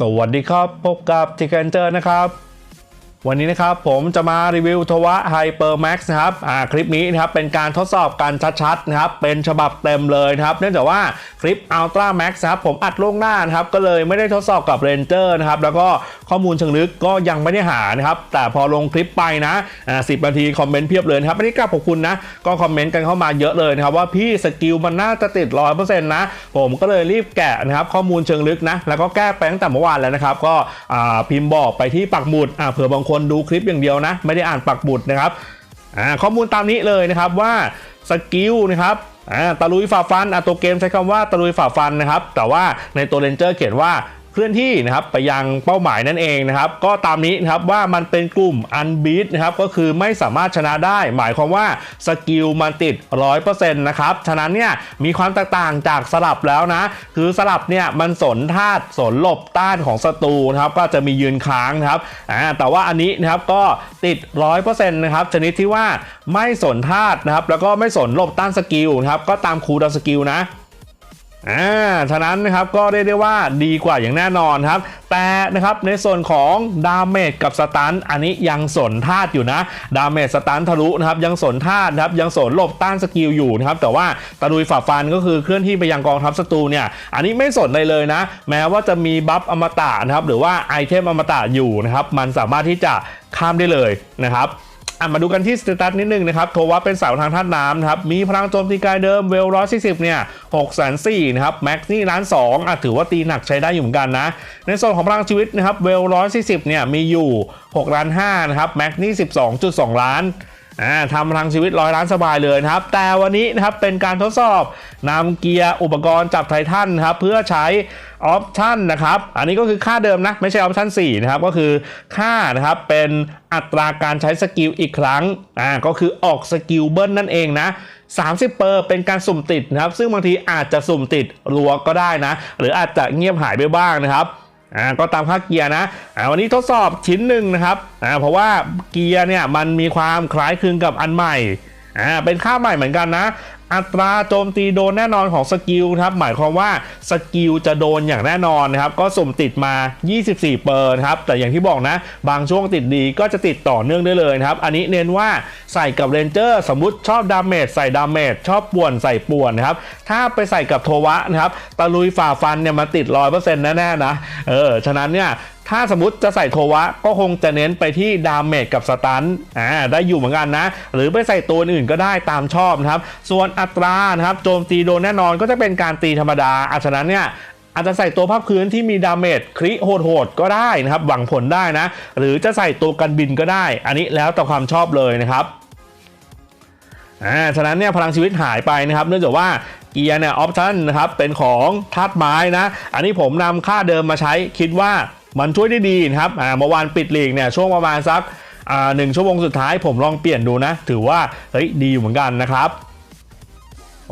สวัสดีครับ พบกับทิกเกนเจอร์นะครับ วันนี้นะครับผมจะมารีวิวทวะไฮเปอร์แม็กซ์นะครับอ่าคลิปนี้นะครับเป็นการทดสอบการชัดๆนะครับเป็นฉบับเต็มเลยนะครับเนื่องจากว่าคลิป Ultra Max นะครับผมอัดล่วงหน้านะครับก็เลยไม่ได้ทดสอบกับ Ranger นะครับแล้วก็ข้อมูลเชิงลึกก็ยังไม่ได้หานะครับแต่พอลงคลิปไปนะอ่าสินาทีคอมเมนต์เพียบเลยนะครับอันนี้กลับขอบคุณนะก็คอมเมนต์กันเข้ามาเยอะเลยนะครับว่าพี่สกิลมันน่าจะติดร้อยเปอร์เซ็นต์นะผมก็เลยรีบแกะนะครับข้อมูลเชิงลึกนะแล้วก็แก้ไปตั้งแต่เมื่อวานแล้วนะครับก็อ่าพิมพ์บอกไปที่ปักหมุดอ่าเผื่อบางคนดูคลิปอย่างเดียวนะ ไม่ได้อ่านปักบุตรนะครับข้อมูลตามนี้เลยนะครับว่าสกิลนะครับอ่าตะลุยฝ่าฟันอตัวเกมใช้คำว่าตะลุยฝ่าฟันนะครับ แต่ว่าในตัวเรนเจอร์เขียนว่า เคลื่อนที่นะครับไปยังเป้าหมายนั่นเองนะครับ ก็ตามนี้นะครับว่ามันเป็นกลุ่มอันบีทนะครับก็คือไม่สามารถชนะได้ หมายความว่าสกิลมันติด 100%นะครับฉะนั้นเนี่ยมีความแตกต่างจากสลับแล้วนะ คือสลับเนี่ยมันสนธาตุสนหลบต้านของศัตรูนะครับก็จะมียืนค้างนะครับอ่าแต่ว่าอันนี้นะครับก็ติด 100%นะครับชนิดที่ว่าไม่สนธาตุนะครับแล้วก็ไม่สนหลบต้านสกิลนะครับก็ตามคูดาสกิลนะ อ่าฉะนั้นนะครับก็เรียกได้ว่าดีกว่าอย่างแน่นอนครับ แต่นะครับในส่วนของดาเมจกับสตันอันนี้ยังสนธาตุอยู่นะ ดาเมจสตันทะลุนะครับยังสนธาตุนะครับยังสนหลบต้านสกิลอยู่นะครับแต่ว่าตะลุยฝ่าฟันก็คือเคลื่อนที่ไปยังกองทัพศัตรูเนี่ยอันนี้ไม่สนเลยเลยนะ แม้ว่าจะมีบัฟอมตะนะครับหรือว่าไอเทมอมตะอยู่นะครับมันสามารถที่จะข้ามได้เลยนะครับ มาดูกันที่สเตตัสนิดนึงนะครับโทว่าเป็นเสาทางท่าน้ำนะครับ มีพลังโจมตีกายเดิมเวลร้อยสี่สิบเนี่ยหกแสนสี่นะครับ แม็กนี่ล้านสองอะถือว่าตีหนักใช้ได้อยู่เหมือนกันนะ ในส่วนของพลังชีวิตนะครับเวลร้อยสี่สิบเนี่ยมีอยู่หกล้านห้านะครับ แม็กนี่สิบสองจุดสองล้าน อ่าทำพลังชีวิตร้อยล้านสบายเลยนะครับ แต่วันนี้นะครับเป็นการทดสอบนำเกียร์อุปกรณ์จับไททันนครับเพื่อใช้ออปชันนะครับ อันนี้ก็คือค่าเดิมนะ ไม่ใช่ออปชัน4นะครับ ก็คือค่านะครับเป็นอัตราการใช้สกิลอีกครั้งอ่าก็คือออกสกิลเบิ้ลนั่นเองนะ30เปอร์เป็นการสุ่มติดนะครับ ซึ่งบางทีอาจจะสุ่มติดรัวก็ได้นะ หรืออาจจะเงียบหายไปบ้างนะครับ อ่าก็ตามค่าเกียร์นะอ่าวันนี้ทดสอบชิ้นหนึ่งนะครับอ่าเพราะว่าเกียร์เนี่ยมันมีความคล้ายคลึงกับอันใหม่อ่าเป็นค่าใหม่เหมือนกันนะ อัตราโจมตีโดนแน่นอนของสกิลครับหมายความว่าสกิลจะโดนอย่างแน่นอนนะครับก็สุ่มติดมา 24 เปอร์นะครับแต่อย่างที่บอกนะ บางช่วงติดดีก็จะติดต่อเนื่องได้เลยครับ อันนี้เน้นว่าใส่กับเรนเจอร์สมมติชอบดาเมจใส่ดาเมจชอบป่วนใส่ป่วนนะครับถ้าไปใส่กับโทวะนะครับตะลุยฝ่าฟันเนี่ยมาติด100%แน่ๆนะเออฉะนั้นเนี่ย ถ้าสมมติจะใส่โทวะก็คงจะเน้นไปที่ดาเมจกับสตันอ่าได้อยู่เหมือนกันนะ หรือไปใส่ตัวอื่นก็ได้ตามชอบนะครับ ส่วนอัตรานะครับโจมตีโดนแน่นอนก็จะเป็นการตีธรรมดาอาฉะนั้นเนี่ยอาจจะใส่ตัวภาคพื้นที่มีดาเมจคริโหดๆก็ได้นะครับ หวังผลได้นะ หรือจะใส่ตัวกันบินก็ได้ อันนี้แล้วแต่ความชอบเลยนะครับอ่าฉะนั้นเนี่ยพลังชีวิตหายไปนะครับ เนื่องจากว่าเกียร์เนี่ยออปชั่นนะครับเป็นของธาตุไม้นะ อันนี้ผมนำค่าเดิมมาใช้คิดว่า มันช่วยได้ดีนะครับอ่าเมื่อวานปิดลีกเนี่ยช่วงประมาณสักอ่าหนึ่งชั่วโมงสุดท้ายผมลองเปลี่ยนดูนะ ถือว่าเฮ้ยดีอยู่เหมือนกันนะครับ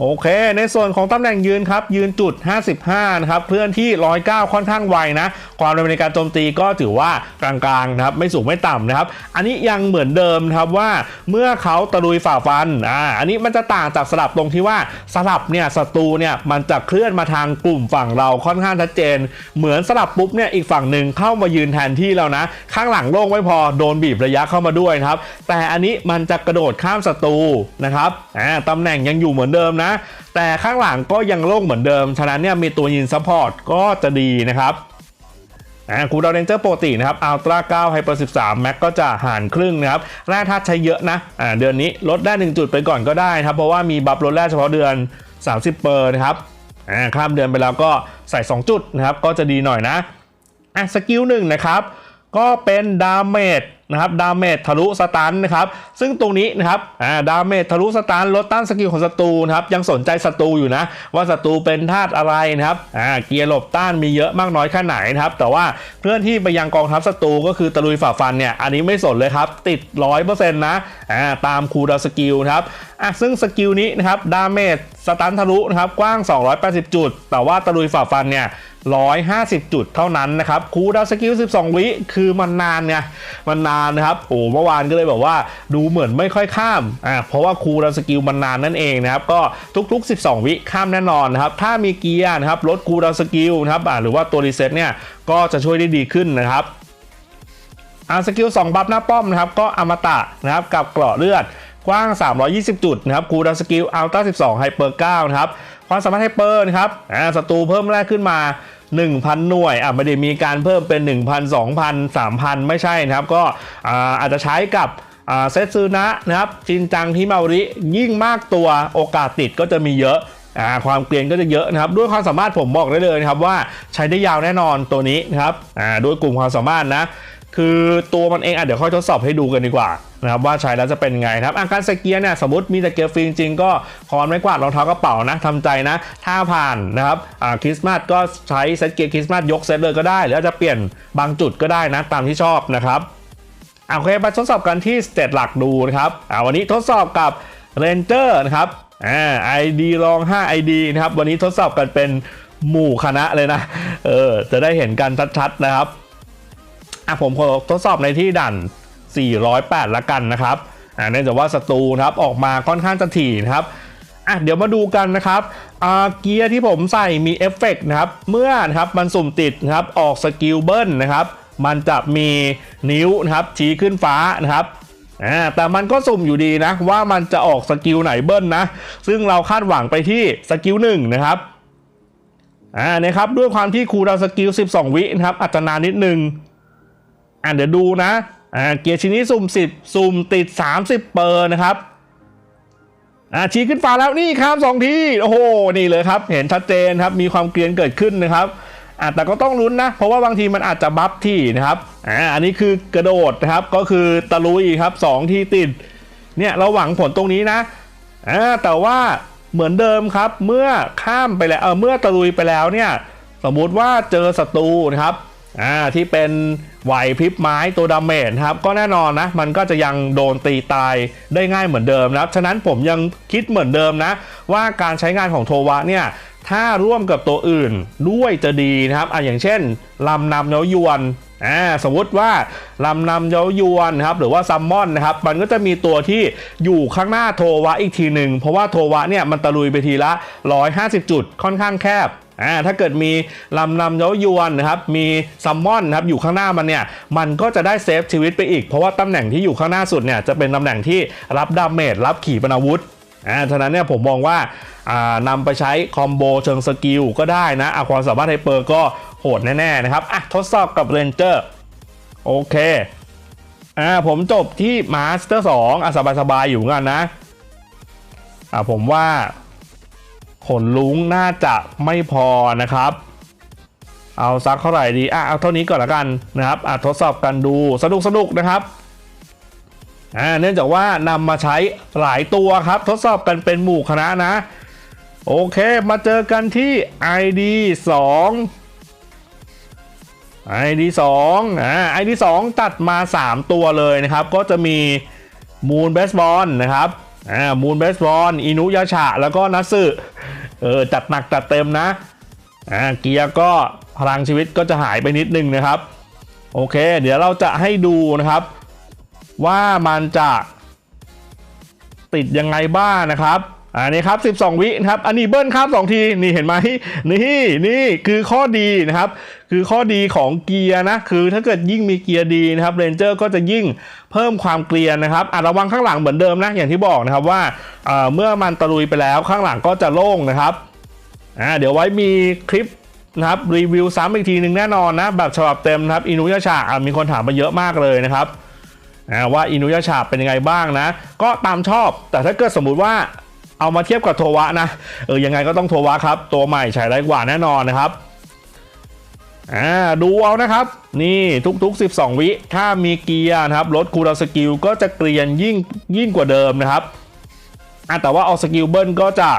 โอเค ในส่วนของตำแหน่งยืนครับ ยืนจุด 55 นะครับเคลื่อนที่ 109 ค่อนข้างไวนะ ความเร็วในการโจมตีก็ถือว่ากลางๆนะครับ ไม่สูงไม่ต่ำนะครับ อันนี้ยังเหมือนเดิมนะครับว่าเมื่อเขาตะลุยฝ่าฟัน อ่า อันนี้มันจะต่างจากสลับตรงที่ว่าสลับเนี่ยศัตรูเนี่ยมันจะเคลื่อนมาทางกลุ่มฝั่งเราค่อนข้างชัดเจน เหมือนสลับปุ๊บเนี่ยอีกฝั่งหนึ่งเข้ามายืนแทนที่เรานะ ข้างหลังโล่งไม่พอโดนบีบระยะเข้ามาด้วยนะครับ แต่อันนี้มันจะกระโดดข้ามศัตรูนะครับ อ่าตำแหน่งยังอยู่เหมือนเดิมนะแต่ข้างหลังก็ยังโล่งเหมือนเดิม ฉะนั้นเนี่ยมีตัวยินซัพพอร์ตก็จะดีนะครับอ่าคูดาวเรนเจอร์ปกตินะครับอัลตร้า9ไฮเปอร์13แม็กก็จะหารครึ่งนะครับแร่ธาตุใช้เยอะนะอ่าเดือนนี้ลดได้ 1 จุดไปก่อนก็ได้ครับ เพราะว่ามีบัฟลดแร่เฉพาะเดือน 30 เปอร์นะครับอ่าข้ามเดือนไปแล้วก็ใส่ 2 จุดนะครับ ก็จะดีหน่อยนะอะสกิลหนึ่งนะครับ ก็เป็นดาเมจนะครับดาเมจทะลุสตันนะครับซึ่งตรงนี้นะครับอ่าดาเมจทะลุสตันลดต้านสกิลของศัตรูนะครับยังสนใจศัตรูอยู่นะ ว่าศัตรูเป็นธาตุอะไรนะครับอ่าเกียร์หลบต้านมีเยอะมากน้อยแค่ไหนนะครับแต่ว่าเคลื่อนที่ไปยังกองทัพศัตรูก็คือตะลุยฝ่าฟันเนี่ยอันนี้ไม่สนเลยครับติด 100%นะอ่าตามคูลดาสกิลนะครับอะซึ่งสกิลนี้นะครับดาเมจสตันทะลุนะครับกว้าง 280 จุด แต่ว่าตะลุยฝ่าฟันเนี่ย 150 จุดเท่านั้นนะครับคูดาวสกิล 12 วิคือมันนานไงมันนานนะครับโอ้เมื่อวานก็เลยแบบว่าดูเหมือนไม่ค่อยข้ามอ่าเพราะว่าคูดาวสกิลมันนานนั่นเองนะครับก็ทุกๆ 12 วิข้ามแน่นอนนะครับถ้ามีเกียร์นะครับลดคูดาวสกิลนะครับหรือว่าตัวรีเซ็ตเนี่ยก็จะช่วยได้ดีขึ้นนะครับอาสกิล2บัฟหน้าป้อมนะครับก็อมตะนะครับกับเกราะเลือดกว้าง 320 จุดนะครับคูดาวสกิลอัลต้า12ไฮเปอร์9นะครับความสามารถไฮเปอร์นะครับอ่าศัตรูเพิ่มแรกขึ้นมา 1,000 หน่วยอะไม่ได้มีการเพิ่มเป็น 1,000 2,000 3,000 ไม่ใช่นะครับ ก็อ่าอาจจะใช้กับอ่าเซตซูนะนะครับจินจังที่มาริยิ่งมากตัวโอกาสติดก็จะมีเยอะอ่าความเกลียนก็จะเยอะนะครับ ด้วยความสามารถผมบอกได้เลยนะครับว่าใช้ได้ยาวแน่นอนตัวนี้นะครับอ่าด้วยกลุ่มความสามารถนะ คือตัวมันเองอะเดี๋ยวค่อยทดสอบให้ดูกันดีกว่านะครับว่าใช้แล้วจะเป็นไงนะครับอาการสเกียร์เนี่ยสมมติมีแต่เกียร์ฟรีจริงก็คอนไม่กวาดรองเท้ากระเป๋านะทำใจนะ ถ้าผ่านนะครับอ่าคริสต์มาสก็ใช้เซตเกียร์คริสต์มาสยกเซตเลยก็ได้ หรือจะเปลี่ยนบางจุดก็ได้นะตามที่ชอบนะครับอะโอเคมาทดสอบกันที่สเตตหลักดูนะครับอ่าวันนี้ทดสอบกับเรนเจอร์นะครับอ่า ID ลอง 5 ID นะครับ วันนี้ทดสอบกันเป็นหมู่คณะเลยนะ เออ จะได้เห็นกันชัดๆนะครับ อะผมขอทดสอบในที่ด่าน408 ละกันนะครับอ่าเนื่องจากว่าศัตรูครับออกมาค่อนข้างจะถี่นะครับอะเดี๋ยวมาดูกันนะครับอ่าเกียร์ที่ผมใส่มีเอฟเฟกต์นะครับ เมื่อนะครับมันสุ่มติดนะครับออกสกิลเบิลนะครับมันจะมีนิ้วนะครับชี้ขึ้นฟ้านะครับอ่าแต่มันก็สุ่มอยู่ดีนะว่ามันจะออกสกิลไหนเบิลนะ ซึ่งเราคาดหวังไปที่สกิลหนึ่งนะครับอ่าเนี่ยครับด้วยความที่ครูดาวสกิล 12 วินะครับอาจจะนานนิดนึง อ่าเดี๋ยวดูนะอ่าเกียร์ชิ้นนี้สุ่ม 10 สุ่มติด 30 เปอร์นะครับอ่าชี้ขึ้นฟ้าแล้วนี่ครับสองทีโอ้โหนี่เลยครับ เห็นชัดเจนครับมีความเกรียนเกิดขึ้นนะครับอ่าแต่ก็ต้องลุ้นนะ เพราะว่าบางทีมันอาจจะบัฟที่นะครับอ่าอันนี้คือกระโดดนะครับก็คือตะลุยครับสองที่ติดเนี่ยเราหวังผลตรงนี้นะอ่าแต่ว่าเหมือนเดิมครับ เมื่อข้ามไปแล้วเออเมื่อตะลุยไปแล้วเนี่ย สมมุติว่าเจอศัตรูนะครับ อ่าที่เป็นไหวพริบไม้ตัวดาเมจครับก็แน่นอนนะมันก็จะยังโดนตีตายได้ง่ายเหมือนเดิมนะครับฉะนั้นผมยังคิดเหมือนเดิมนะ ว่าการใช้งานของโทวะเนี่ยถ้าร่วมกับตัวอื่นด้วยจะดีนะครับอะอย่างเช่นลำนำเย้ายวนอ่าสมมติว่าลำนำเย้ายวนครับหรือว่าซัมมอนนะครับมันก็จะมีตัวที่อยู่ข้างหน้าโทวะอีกทีหนึ่งเพราะว่าโทวะเนี่ยมันตะลุยไปทีละ 150 จุดค่อนข้างแคบ อ่าถ้าเกิดมีลำนำเย้ายวนนะครับมีซัมมอนครับอยู่ข้างหน้ามันเนี่ยมันก็จะได้เซฟชีวิตไปอีก เพราะว่าตำแหน่งที่อยู่ข้างหน้าสุดเนี่ยจะเป็นตำแหน่งที่รับดาเมจรับขีปนาวุธอ่าฉะนั้นเนี่ยผมมองว่าอ่านำไปใช้คอมโบเชิงสกิลก็ได้นะอะความสามารถไฮเปอร์ก็โหดแน่ๆนะครับอะทดสอบกับเรนเจอร์โอเคอ่าผมจบที่มาสเตอร์สองอะสบายๆอยู่เหมือนกันนะอ่าผมว่า ขนลุงน่าจะไม่พอนะครับ เอาซักเท่าไหร่ดีอะเอาเท่านี้ก่อนละกันนะครับอะทดสอบกันดูสนุกสนุกนะครับอ่าเนื่องจากว่านำมาใช้หลายตัวครับ ทดสอบกันเป็นหมู่คณะนะ โอเคมาเจอกันที่ ID 2 ID 2อ่า ID 2 ตัดมา 3 ตัวเลยนะครับ ก็จะมี Moon b a s e b a l l นะครับ อ่า Moon b a s e b a l l อินุยาชะแล้วก็นัสึเออจัดหนักจัดเต็มนะอ่าเกียร์ก็พลังชีวิตก็จะหายไปนิดนึงนะครับ โอเค เดี๋ยวเราจะให้ดูนะครับ ว่ามันจะติดยังไงบ้างนะครับอันนี้ครับ 12 วินะครับ อันนี้เบิ้ลครับ2ที นี่เห็นไหมนี่ นี่คือข้อดีนะครับ คือข้อดีของเกียร์นะคือถ้าเกิดยิ่งมีเกียร์ดีนะครับเรนเจอร์ก็จะยิ่งเพิ่มความเกลียนนะครับอะระวังข้างหลังเหมือนเดิมนะอย่างที่บอกนะครับว่าเเมื่อมันตะลุยไปแล้วข้างหลังก็จะโล่งนะครับอ่าเดี๋ยวไว้มีคลิปนะครับรีวิวซ้ำอีกทีหนึ่งแน่นอนนะแบบฉบับเต็มนะครับอินุยาชาอะมีคนถามมาเยอะมากเลยนะครับว่าอินุยาชาเป็นยังไงบ้างนะ ก็ตามชอบ แต่ถ้าเกิดสมมุติว่าเอามาเทียบกับโทวะนะเออยังไงก็ต้องโทวะครับ ตัวใหม่ใช้ได้กว่าแน่นอนนะครับ อ่าดูเอานะครับ นี่ทุกๆ 12 วิถ้ามีเกียร์นะครับลดคูลสกิลก็จะเกรียนยิ่งยิ่งกว่าเดิมนะครับอ่าแต่ว่าเอาสกิลเบิลก็จะ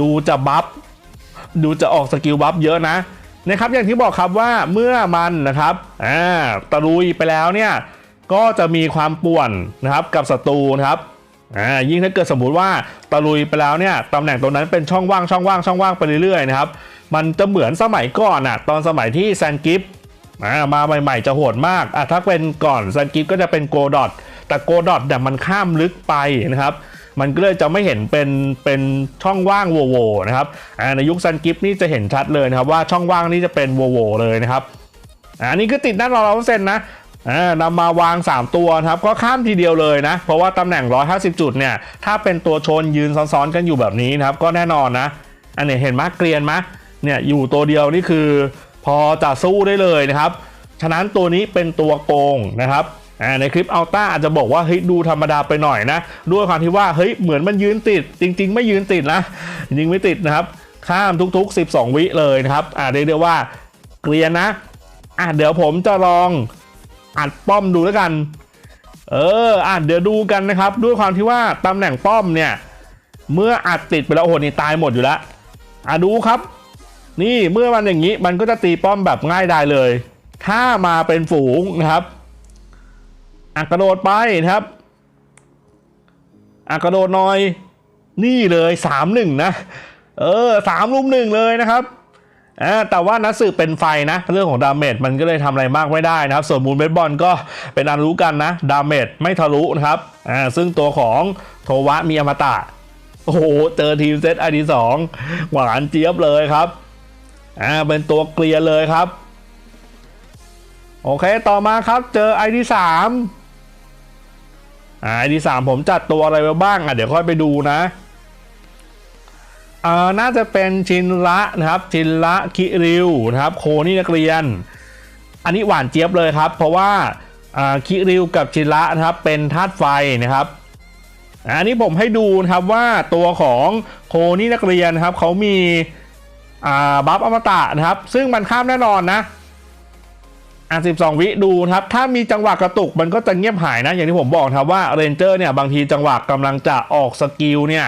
ดูจะบัฟดูจะออกสกิลบัฟเยอะนะนะครับอย่างที่บอกครับว่าเมื่อมันนะครับอ่าตะลุยไปแล้วเนี่ยก็จะมีความป่วนนะครับกับศัตรูนะครับอ่ายิ่งถ้าเกิดสมมุติว่าตะลุยไปแล้วเนี่ยตำแหน่งตรงนั้นเป็นช่องว่างช่องว่างช่องว่างไปเรื่อยๆนะครับ มันจะเหมือนสมัยก่อนอะตอนสมัยที่แซนกิฟอ่ามาใหม่ๆจะโหดมากอะถ้าเป็นก่อนแซนกิฟก็จะเป็นโกดอทแต่โกดอทเนี่ยมันข้ามลึกไปนะครับ มันก็เลยจะไม่เห็นเป็นเป็นช่องว่างโวๆนะครับในยุคซันกิฟนี่จะเห็นชัดเลยนะครับว่าช่องว่างนี่จะเป็นโวๆเลยนะครับอันนี้คือติดหน้าเราเซนนะอ่านำมาวาง 3 ตัวครับก็ข้ามทีเดียวเลยนะ เพราะว่าตำแหน่ง 150 จุดเนี่ยถ้าเป็นตัวชนยืนซ้อนๆกันอยู่แบบนี้นะครับก็แน่นอนนะ อันนี้เห็นมะเกรียนมะ เนี่ยอยู่ตัวเดียวนี่คือพอจะสู้ได้เลยนะครับ ฉะนั้นตัวนี้เป็นตัวโกงนะครับในคลิปอัลต้าอาจจะบอกว่าเฮ้ยดูธรรมดาไปหน่อยนะ ด้วยความที่ว่าเฮ้ยเหมือนมันยืนติด จริง ๆ ไม่ยืนติดนะจริงไม่ติดนะครับ ข้ามทุก ๆ 12 วิเลยนะครับอ่าเรียกได้ว่าเกลียนนะอะเดี๋ยวผมจะลองอัดป้อมดูแล้วกัน เอออะเดี๋ยวดูกันนะครับ ด้วยความที่ว่าตำแหน่งป้อมเนี่ย เมื่ออัดติดไปแล้วโอ้โหนี่ตายหมดอยู่แล้วอะดูครับ นี่เมื่อมันอย่างนี้มันก็จะตีป้อมแบบง่ายไดายเลย ถ้ามาเป็นฝูงนะครับอะกระโดดไปนะครับอะกระโดดน่อย นี่เลยสามหนึ่งนะ เออสามลุมหนึ่งเลยนะครับอ่าแต่ว่านัสืบเป็นไฟนะ เรื่องของดาเมจมันก็เลยทำอะไรมากไม่ได้นะครับ ส่วนมูลเบสบอลก็เป็นอันรู้กันนะ ดาเมจไม่ทะลุนะครับอ่าซึ่งตัวของโทวะมีอมตะ โอ้โห เจอทีมเซตไอดีสองหวานเจี๊ยบเลยครับ อ่าเป็นตัวเกลียร์เลยครับ โอเคต่อมาครับเจอ ID 3อ่า ID 3ผมจัดตัวอะไรไว้บ้างอะเดี๋ยวค่อยไปดูนะอ่าน่าจะเป็นชินละนะครับ ชินละคิริวนะครับ โคนี่นักเรียน อันนี้หวานเจี๊ยบเลยครับ เพราะว่าอ่าคิริวกับชินละนะครับเป็นธาตุไฟนะครับอันนี้ผมให้ดูนะครับว่าตัวของโคนี่นักเรียนนะครับเขามี บัฟอมตะนะครับ ซึ่งมันข้ามแน่นอนนะอะ12 วิดูนะครับ ถ้ามีจังหวะกระตุกมันก็จะเงียบหายนะ อย่างที่ผมบอกครับว่าเรนเจอร์เนี่ยบางทีจังหวะกำลังจะออกสกิลเนี่ย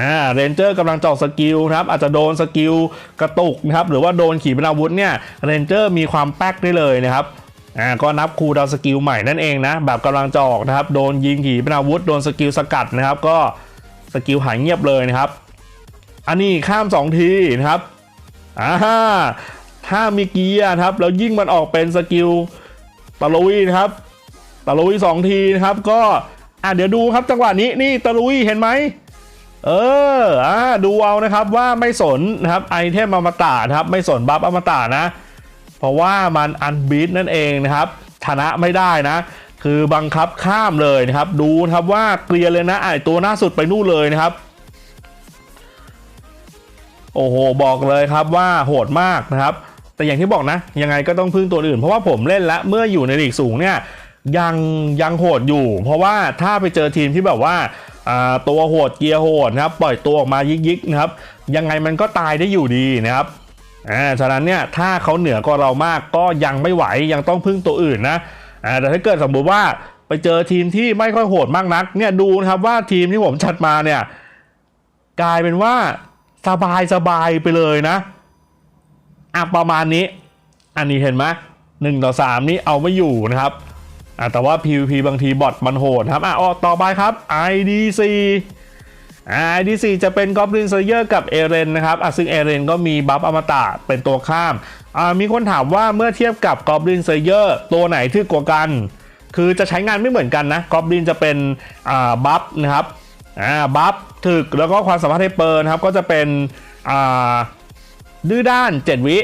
อ่าเรนเจอร์กำลังจอกสกิลนะครับอาจจะโดนสกิลกระตุกนะครับหรือว่าโดนขีปนาวุธเนี่ยเรนเจอร์มีความแป๊กได้เลยนะครับอ่าก็นับคูดาวสกิลใหม่นั่นเองนะแบบกำลังจออกนะครับโดนยิงขีปนาวุธโดนสกิลสกัดนะครับ ก็สกิลหายเงียบเลยนะครับ อันนี้ข้าม 2 ทีนะครับ อ่าถ้ามีเกียร์นะครับแล้วยิ่งมันออกเป็นสกิลตะลุยนะครับตะลุยสองทีนะครับ ก็อะเดี๋ยวดูครับจังหวะนี้นี่ตะลุยเห็นไหมเอออ่าดูเอานะครับว่าไม่สนนะครับไอเทมอมตะครับ ไม่สนบัฟอมตะนะ เพราะว่ามันอันบีทนั่นเองนะครับชนะไม่ได้นะ คือบังคับข้ามเลยนะครับ ดูครับว่าเกลียร์เลยนะไอตัวหน้าสุดไปนู่นเลยนะครับ โอ้โหบอกเลยครับว่าโหดมากนะครับ แต่อย่างที่บอกนะ ยังไงก็ต้องพึ่งตัวอื่น เพราะว่าผมเล่นล้วเมื่ออยู่ในลีกสูงเนี่ยยังยังโหดอยู่ เพราะว่าถ้าไปเจอทีมที่แบบว่าอ่าตัวโหดเกียร์โหดนะครับปล่อยตัวออกมายิกๆนะครับ ยังไงมันก็ตายได้อยู่ดีนะครับอ่าฉะนั้นเนี่ยถ้าเขาเหนือกว่าเรามากก็ยังไม่ไหวยังต้องพึ่งตัวอื่นนะอ่าแต่ถ้าเกิดสมมติว่าไปเจอทีมที่ไม่ค่อยโหดมากนักเนี่ยดูนะครับว่าทีมที่ผมจัดมาเนี่ยกลายเป็นว่า สบายสบายไปเลยนะอะประมาณนี้ อันนี้เห็นไหมหนึ่งต่อสามนี้เอาไม่อยู่นะครับอะแต่ว่า PVP บางทีบอทมันโหดครับอะออกต่อไปครับ IDC อ่า IDC จะเป็น Goblin Slayer กับเอเรนนะครับอะซึ่งเอเรนก็มีบัฟอมตะเป็นตัวข้ามอ่ามีคนถามว่าเมื่อเทียบกับ Goblin Slayer ตัวไหนที่กว่ากัน คือจะใช้งานไม่เหมือนกันนะ Goblin จะเป็นอ่าบัฟนะครับ อ่าบัฟถึกแล้วก็ความสามารถไฮเปอร์นะครับก็จะเป็นอ่าดื้อด้าน 7 วิ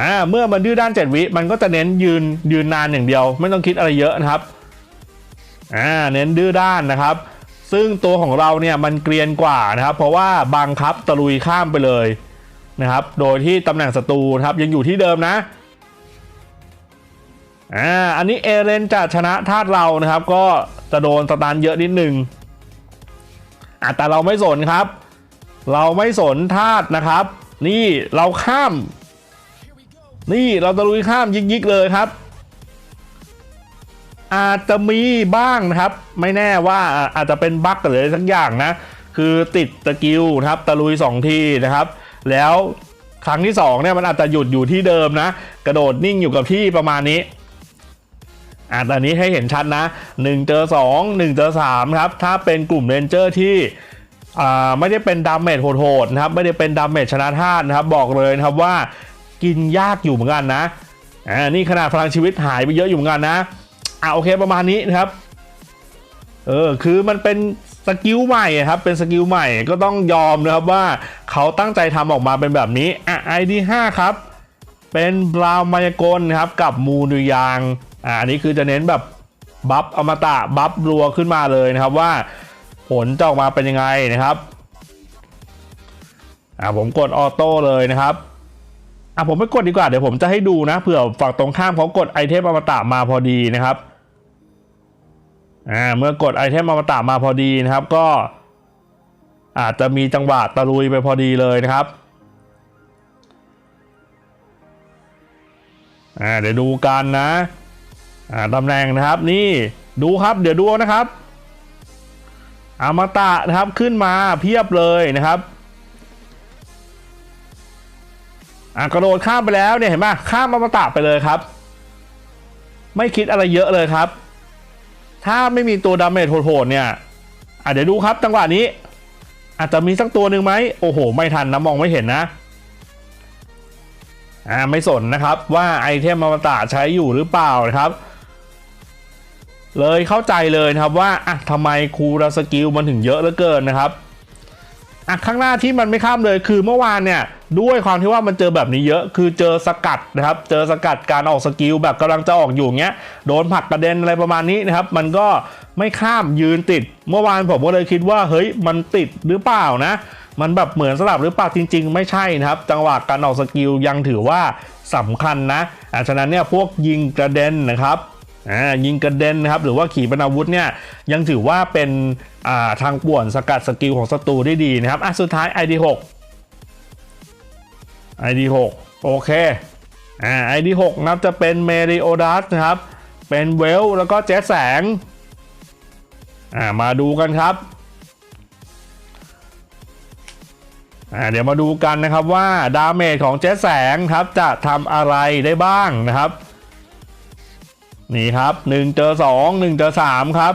อ่าเมื่อมันดื้อด้าน 7 วิ มันก็จะเน้นยืนยืนนานอย่างเดียว ไม่ต้องคิดอะไรเยอะนะครับอ่าเน้นดื้อด้านนะครับ ซึ่งตัวของเราเนี่ยมันเกรียนกว่านะครับ เพราะว่าบังคับตะลุยข้ามไปเลยนะครับ โดยที่ตำแหน่งศัตรูนะครับยังอยู่ที่เดิมนะอ่าอันนี้เอเรนจะชนะธาตุเรานะครับ ก็จะโดนสตาร์เยอะนิดนึงอะ แต่เราไม่สนครับ เราไม่สนธาตุนะครับ นี่เราข้าม นี่เราตะลุยข้ามยิกๆเลยครับ อาจจะมีบ้างนะครับ ไม่แน่ว่าอาจจะเป็นบั๊กหรืออะไรสักอย่างนะ คือติดตะกิวนะครับ ตะลุย 2 ทีนะครับ แล้วครั้งที่2เนี่ยมันอาจจะหยุดอยู่ที่เดิมนะ กระโดดนิ่งอยู่กับที่ประมาณนี้ อ่าตอนนี้ให้เห็นชัดนะ1เจอ2 1เจอ3ครับ ถ้าเป็นกลุ่มเรนเจอร์ที่อ่าไม่ได้เป็นดาเมจโหดๆนะครับ ไม่ได้เป็นดาเมจชนะธาตุนะครับ บอกเลยนะครับว่ากินยากอยู่เหมือนกันนะอ่านี่ขนาดพลังชีวิตหายไปเยอะอยู่เหมือนกันนะอ่าโอเคประมาณนี้นะครับเออคือมันเป็นสกิลใหม่ครับเป็นสกิลใหม่ก็ต้องยอมนะครับว่าเขาตั้งใจทำออกมาเป็นแบบนี้อะ ID 5ครับ เป็นบราวมายากลนะครับกับมูนุยาง อ่าอันนี้คือจะเน้นแบบบัฟอมตะบัฟรัวขึ้นมาเลยนะครับว่าผลจะออกมาเป็นยังไงนะครับอ่าผมกดออโต้เลยนะครับอะผมไม่กดดีกว่าเดี๋ยวผมจะให้ดูนะเผื่อฝั่งตรงข้ามเขากดไอเทมอมตะมาพอดีนะครับอ่าเมื่อกดไอเทมอมตะมาพอดีนะครับก็ อาจจะมีจังหวะตะลุยไปพอดีเลยนะครับอ่าเดี๋ยวดูกันนะ อ่าตำแหน่งนะครับนี่ดูครับเดี๋ยวดูนะครับอมตะนะครับขึ้นมาเพียบเลยนะครับอ่ากระโดดข้ามไปแล้วเนี่ยเห็นไหมข้ามอมตะไปเลยครับ ไม่คิดอะไรเยอะเลยครับ ถ้าไม่มีตัวดาเมจโหดๆเนี่ยอะเดี๋ยวดูครับจังหวะนี้ อาจจะมีสักตัวหนึ่งไหมโอ้โห ไม่ทันนะมองไม่เห็นนะอ่าไม่สนนะครับว่าไอเทมอมตะใช้อยู่หรือเปล่านะครับ เลยเข้าใจเลยนะครับว่าอะทำไมคูราสกิลมันถึงเยอะเหลือเกินนะครับอะข้างหน้าที่มันไม่ข้ามเลยคือเมื่อวานเนี่ยด้วยความที่ว่ามันเจอแบบนี้เยอะคือเจอสกัดนะครับ เจอสกัดการออกสกิลแบบกำลังจะออกอยู่เงี้ยโดนผลักกระเด็นอะไรประมาณนี้นะครับ มันก็ไม่ข้ามยืนติด เมื่อวานผมก็เลยคิดว่าเฮ้ยมันติดหรือเปล่านะ มันแบบเหมือนสลับหรือเปล่าจริง ๆ ไม่ใช่นะครับ จังหวะการออกสกิลยังถือว่าสำคัญนะอะฉะนั้นเนี่ยพวกยิงกระเด็นนะครับ อ่ายิงกระเด็นนะครับหรือว่าขี่ปนาวุธเนี่ยยังถือว่าเป็นอ่าทางป่วนสกัดสกิลของศัตรูได้ดีนะครับอะสุดท้าย ID 6 ID 6 โอเคอ่า ID 6นะครับจะเป็นเมริโอดัสนะครับเป็นเวลแล้วก็เจ็ตแสงอ่ามาดูกันครับอ่าเดี๋ยวมาดูกันนะครับว่าดาเมจของเจ็ตแสงครับจะทำอะไรได้บ้างนะครับ นี่ครับ1เจอ2 1เจอ3ครับ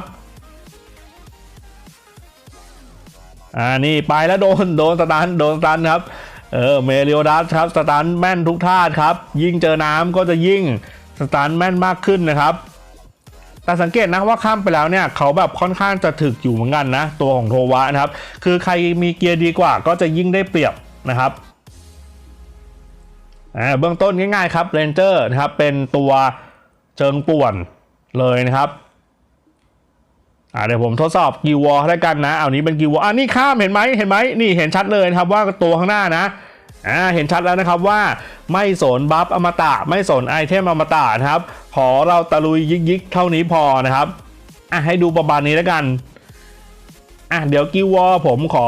อ่านี่ไปแล้วโดนโดนสตันโดนสตันครับเออเมริโอดัสครับสตันแม่นทุกท่าครับ ยิ่งเจอน้ำก็จะยิ่งสตันแม่นมากขึ้นนะครับ แต่สังเกตนะว่าข้ามไปแล้วเนี่ยเขาแบบค่อนข้างจะถึกอยู่เหมือนกันนะ ตัวของโทวะนะครับ คือใครมีเกียร์ดีกว่าก็จะยิ่งได้เปรียบนะครับอ่าเบื้องต้นง่ายๆครับเรนเจอร์นะครับเป็นตัว เชิงป่วนเลยนะครับอ่าเดี๋ยวผมทดสอบกิววอลให้กันนะเอานี้เป็นกิววอลอ่านี่ข้ามเห็นไหมเห็นไหมนี่เห็นชัดเลยนะครับว่าตัวข้างหน้านะอ่าเห็นชัดแล้วนะครับว่าไม่สนบัฟอมตะ ไม่สนไอเทมอมตะนะครับ ขอเราตะลุยยิกๆเท่านี้พอนะครับอะให้ดูประมาณนี้แล้วกันอะเดี๋ยวกิววอลผมขอ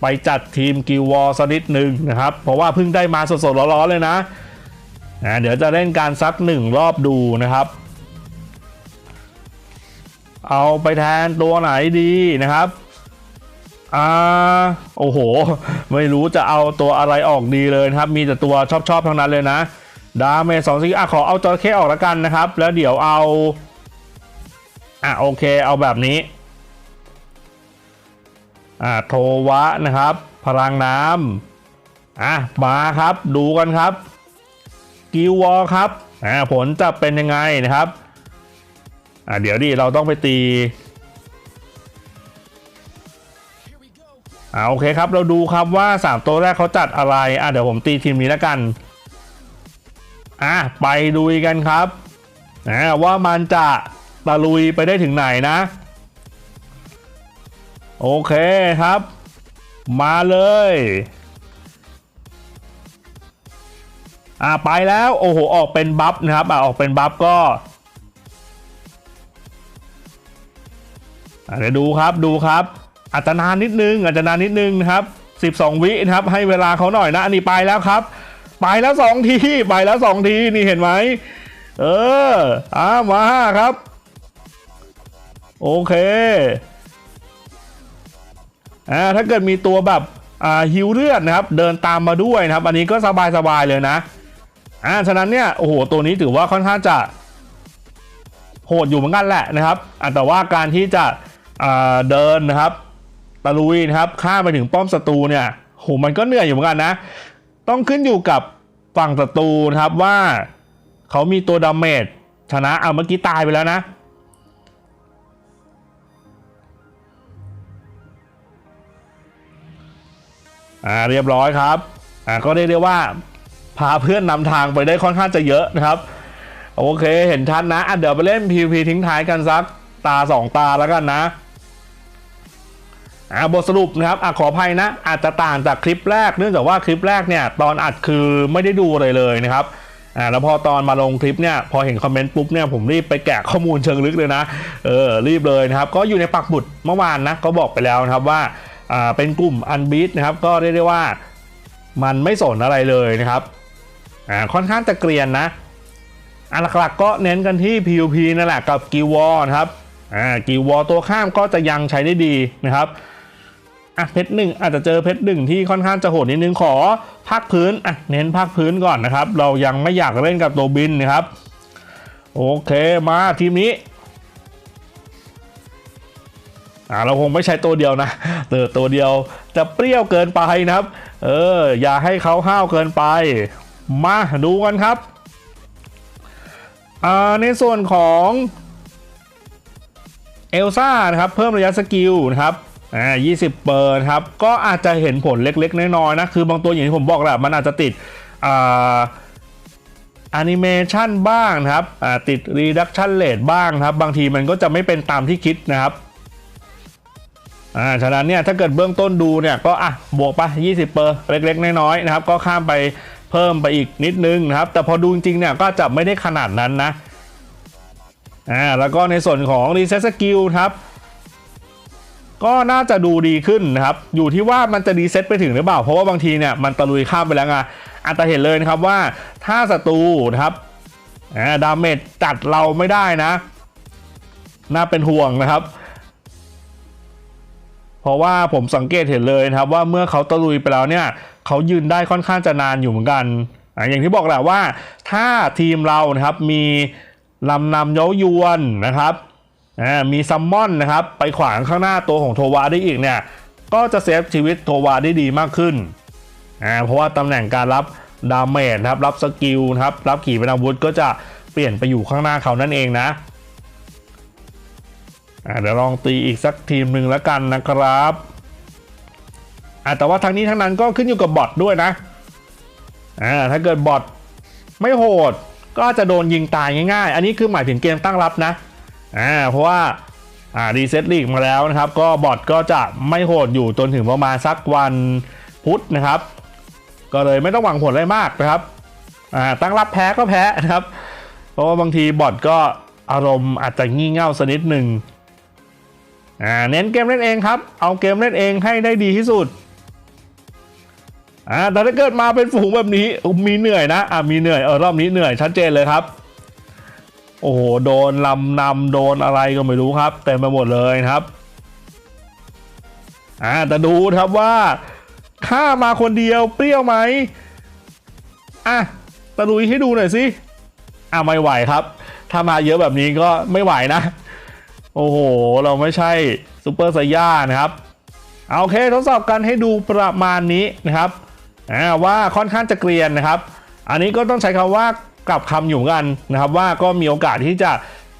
ไปจัดทีมกิววอลสักนิดหนึ่งนะครับ เพราะว่าเพิ่งได้มาสดๆร้อนๆเลยนะ อะเดี๋ยวจะเล่นการซักหนึ่งรอบดูนะครับ เอาไปแทนตัวไหนดีนะครับอ่าโอ้โห ไม่รู้จะเอาตัวอะไรออกดีเลยครับ มีแต่ตัวชอบๆทั้งนั้นเลยนะดาเมจสองสิอะขอเอาจระเข้ออกล้วกันนะครับ แล้วเดี๋ยวเอาอะโอเคเอาแบบนี้อ่าโทวะนะครับ พลังน้ำอะมาครับดูกันครับ กิววอลครับอ่าผลจะเป็นยังไงนะครับอ่าเดี๋ยวดิเราต้องไปตีอ่าโอเคครับ เราดูครับว่า 3 ตัวแรกเขาจัดอะไรอ่าเดี๋ยวผมตีทีมนี้แล้วกันอะไปดูกันครับอ่าว่ามันจะตะลุยไปได้ถึงไหนนะ โอเคครับ มาเลย อ่าไปแล้วโอ้โหออกเป็นบัฟนะครับอ่าออกเป็นบัฟก็เดี๋ยวดูครับดูครับอาจจะนานนิดนึงอาจจะนานนิดนึงนะครับ 12 วินะครับให้เวลาเขาหน่อยนะอันนี้ไปแล้วครับ ไปแล้วสองทีไปแล้วสองทีนี่เห็นไหมเอออ่ามาครับ โอเคอ่าถ้าเกิดมีตัวแบบอ่าฮิวเลือดนะครับ เดินตามมาด้วยนะครับ อันนี้ก็สบายๆเลยนะ อ่าฉะนั้นเนี่ยโอ้โหตัวนี้ถือว่าค่อนข้างจะโหดอยู่เหมือนกันแหละนะครับแต่ว่าการที่จะเดินนะครับตะลุยนะครับข้ามไปถึงป้อมศัตรูเนี่ยโหมันก็เหนื่อยอยู่เหมือนกันนะ ต้องขึ้นอยู่กับฝั่งศัตรูนะครับว่าเขามีตัวดาเมจชนะเอาเมื่อกี้ตายไปแล้วนะอ่าเรียบร้อยครับอ่าก็เรียกได้ว่า พาเพื่อนนำทางไปได้ค่อนข้างจะเยอะนะครับ โอเคเห็นชัดนะอะเดี๋ยวไปเล่น PVP ทิ้งท้ายกันสักตาสองตาแล้วกันนะอ่าบทสรุปนะครับอะขออภัยนะ อาจจะต่างจากคลิปแรก เนื่องจากว่าคลิปแรกเนี่ยตอนอัดคือไม่ได้ดูอะไรเลยนะครับอ่าแล้วพอตอนมาลงคลิปเนี่ยพอเห็นคอมเมนต์ปุ๊บเนี่ยผมรีบไปแกะข้อมูลเชิงลึกเลยนะเออรีบเลยนะครับ ก็อยู่ในปักบุตรเมื่อวานนะก็บอกไปแล้วนะครับว่าอ่าเป็นกลุ่มอันบีทนะครับก็เรียกได้ว่ามันไม่สนอะไรเลยนะครับ อ่าค่อนข้างจะเกรียนนะอันหลักๆก็เน้นกันที่ PVP นั่นแหละกับกิวอนะครับอ่ากิวอตัวข้ามก็จะยังใช้ได้ดีนะครับอะเพชรหนึ่งอาจจะเจอเพชรหนึ่งที่ค่อนข้างจะโหดนิดนึงขอภาคพื้นอะเน้นภาคพื้นก่อนนะครับ เรายังไม่อยากเล่นกับตัวบินนะครับโอเคมาทีมนี้อ่าเราคงไม่ใช้ตัวเดียวนะเออตัวเดียวจะเปรี้ยวเกินไปนะครับ เอออย่าให้เขาห้าวเกินไป มาดูกันครับ ในส่วนของเอลซ่านะครับเพิ่มระยะสกิลนะครับอ่า20 เปอร์ครับ ก็อาจจะเห็นผลเล็ก ๆ น้อยๆนะ คือบางตัวอย่างที่ผมบอกแหละมันอาจจะติดอ่าแอนิเมชันบ้างนะครับติด reduction rate บ้างครับ บางทีมันก็จะไม่เป็นตามที่คิดนะครับอ่าฉะนั้นเนี่ยถ้าเกิดเบื้องต้นดูเนี่ยก็อะบวกไป 20 เปอร์เล็ก ๆ น้อยๆนะครับ ก็ข้ามไป เพิ่มไปอีกนิดนึงนะครับ แต่พอดูจริงๆเนี่ยก็จะไม่ได้ขนาดนั้นนะอ่าแล้วก็ในส่วนของ reset skill ครับ ก็น่าจะดูดีขึ้นนะครับ อยู่ที่ว่ามันจะรีเซ็ตไปถึงหรือเปล่า เพราะว่าบางทีเนี่ยมันตะลุยข้ามไปแล้วไงอาจจะเห็นเลยนะครับว่าถ้าศัตรูนะครับอ่าดาเมจจัดเราไม่ได้นะ น่าเป็นห่วงนะครับ เพราะว่าผมสังเกตเห็นเลยนะครับว่าเมื่อเขาตะลุยไปแล้วเนี่ยเขายืนได้ค่อนข้างจะนานอยู่เหมือนกันอ่าอย่างที่บอกแหละว่า ถ้าทีมเรานะครับมีลำนำเย้ายวนนะครับอ่ามีซัมมอนนะครับไปขวางข้างหน้าตัวของโทวาได้อีกเนี่ยก็จะเซฟชีวิตโทวาได้ดีมากขึ้นอ่าเพราะว่าตำแหน่งการรับดาเมจนะครับรับสกิลนะครับรับขี่เป็นอาวุธก็จะเปลี่ยนไปอยู่ข้างหน้าเขานั่นเองนะ เดี๋ยวลองตีอีกสักทีมหนึ่งแล้วกันนะครับแต่ว่าทั้งนี้ทั้งนั้นก็ขึ้นอยู่กับบอทด้วยนะถ้าเกิดบอทไม่โหดก็จะโดนยิงตายง่ายๆ อันนี้คือหมายถึงเกมตั้งรับนะเพราะว่าารีเซ็ตลีกมาแล้วนะครับ ก็บอทก็จะไม่โหดอยู่จนถึงประมาณสักวันพุธนะครับ ก็เลยไม่ต้องหวังผลอะไรมากนะครับตั้งรับแพ้ก็แพ้นะครับ เพราะว่าบางทีบอทก็อารมณ์อาจจะงี่เง่าสักนิดหนึ่ง อ่าเน้นเกมเล่นเองครับ เอาเกมเล่นเองให้ได้ดีที่สุดอ่าแต่ถ้าเกิดมาเป็นฝูงแบบนี้มีเหนื่อยนะอ่ามีเหนื่อยเออรอบนี้เหนื่อยชัดเจนเลยครับ โอ้โหโดนลำนำโดนอะไรก็ไม่รู้ครับเต็มไปหมดเลยครับอ่าแต่ดูครับว่าข้ามาคนเดียวเปรี้ยวไหมอะตะลุยให้ดูหน่อยสิอะไม่ไหวครับ ถ้ามาเยอะแบบนี้ก็ไม่ไหวนะ โอ้โห เราไม่ใช่ซูเปอร์ไซย่านะครับเอาโอเคทดสอบกันให้ดูประมาณนี้นะครับว่าค่อนข้างจะเกรียนนะครับ อันนี้ก็ต้องใช้คำว่ากลับคำอยู่กันนะครับ ว่าก็มีโอกาสที่จะ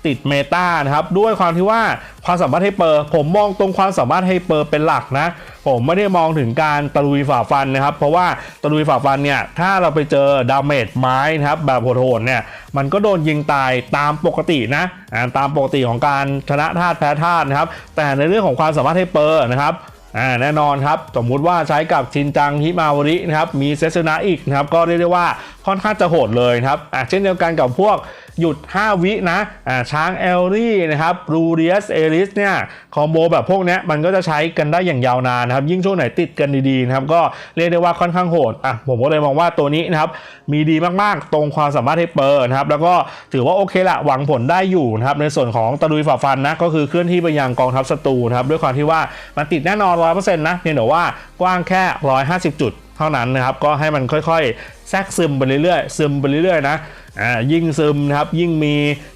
ติดเมตานะครับด้วยความที่ว่าความสามารถให้เปอร์ ผมมองตรงความสามารถให้เปอร์เป็นหลักนะ ผมไม่ได้มองถึงการตะลุยฝ่าฟันนะครับ เพราะว่าตะลุยฝ่าฟันเนี่ย ถ้าเราไปเจอดาเมจไม้นะครับ แบบโหดๆเนี่ย มันก็โดนยิงตายตามปกตินะอ่าตามปกติของการชนะธาตุแพ้ธาตุนะครับ แต่ในเรื่องของความสามารถให้เปอร์นะครับอ่าแน่นอนครับ สมมุติว่าใช้กับชินจังฮิมาวรินะครับ มีเซสนะอีกนะครับ ก็เรียกได้ว่าค่อนข้างจะโหดเลยครับอ่าเช่นเดียวกันกับพวก หยุด 5 วินะอ่าช้างเอลลี่นะครับรูเรียสเอลิสเนี่ยคอมโบแบบพวกนี้มันก็จะใช้กันได้อย่างยาวนานนะครับ ยิ่งช่วงไหนติดกันดีๆนะครับก็เรียกได้ว่าค่อนข้างโหดอะผมก็เลยมองว่าตัวนี้นะครับมีดีมากๆ ตรงความสามารถให้เปอร์นะครับแล้วก็ถือว่าโอเคละหวังผลได้อยู่นะครับในส่วนของตะลุยฝ่าฟันนะก็คือเคลื่อนที่ไปยังกองทัพศัตรูนะครับด้วยความที่ว่ามันติดแน่นอน100%นะเพียงแต่ว่ากว้างแค่ 150 จุด เท่านั้นนะครับก็ให้มันค่อยๆ แทรกซึมไปเรื่อยๆซึมไปเรื่อยๆนะอ่ายิ่งซึมนะครับยิ่งมี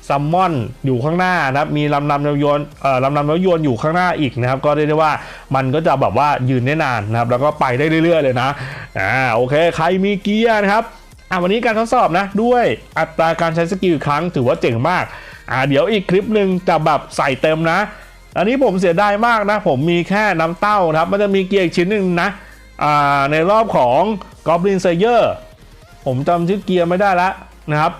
ซัมมอนอยู่ข้างหน้านะครับมีลำนำยนเอ่อลำนำยนอยู่ข้างหน้าอีกนะครับก็เรียกได้ว่ามันก็จะแบบว่ายืนได้นานนะครับแล้วก็ไปได้เรื่อยๆเลยนะอ่าโอเคใครมีเกียร์นะครับอ่าวันนี้การทดสอบนะด้วยอัตราการใช้สกิลครั้งถือว่าเจ๋งมากอ่าเดี๋ยวอีกคลิปหนึ่งจะแบบใส่เต็มนะ อันนี้ผมเสียดายมากนะ ผมมีแค่น้ำเต้านะครับ มันจะมีเกียร์อีกชิ้นหนึ่งนะ ในรอบของ Goblin Slayer ผมจำชื่อเกียร์ไม่ได้แล้วนะครับ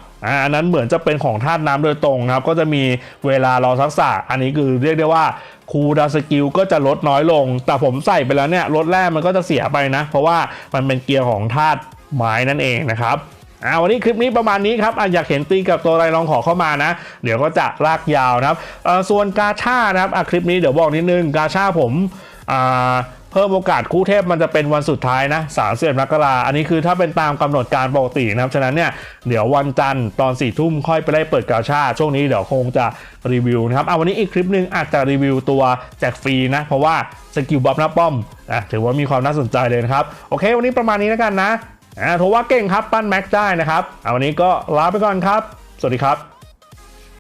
อันนั้นเหมือนจะเป็นของธาตุน้ำโดยตรงนะครับ ก็จะมีเวลารอทักษะ อันนี้คือเรียกได้ว่าคูลดาสกิลก็จะลดน้อยลง แต่ผมใส่ไปแล้วเนี่ยลดแรกมันก็จะเสียไปนะ เพราะว่ามันเป็นเกียร์ของธาตุไม้นั่นเองนะครับอ่าวันนี้คลิปนี้ประมาณนี้ครับออยากเห็นตีกับตัวอะไรลองขอเข้ามานะ เดี๋ยวก็จะลากยาวนะครับส่วนกาชานะครับคลิปนี้เดี๋ยวบอกนิดนึงกาชาผมอ่า พิ่มโอกาสคู่เทพมันจะเป็นวันสุดท้ายนะ3เดือนมกราอันนี้คือถ้าเป็นตามกำหนดการปกตินะครับ ฉะนั้นเนี่ยเดี๋ยววันจันทร์ตอน4ี่ทุ่มค่อยไปได้เปิดกาชาช่วงนี้เดี๋ยวคงจะรีวิวนะครับ เอาวันนี้อีกคลิปหนึงอาจจะรีวิวตัวแจกฟรีนะ เพราะว่าสกิลบัฟหน้าป้อมอะถือว่ามีความน่าสนใจเลยนะครับ โอเค วันนี้ประมาณนี้แล้วกันนะอ่าโทว่าเก่งครับปั้นแม็กได้นะครับเอาวันนี้ก็ลาไปก่อนครับ สวัสดีครับ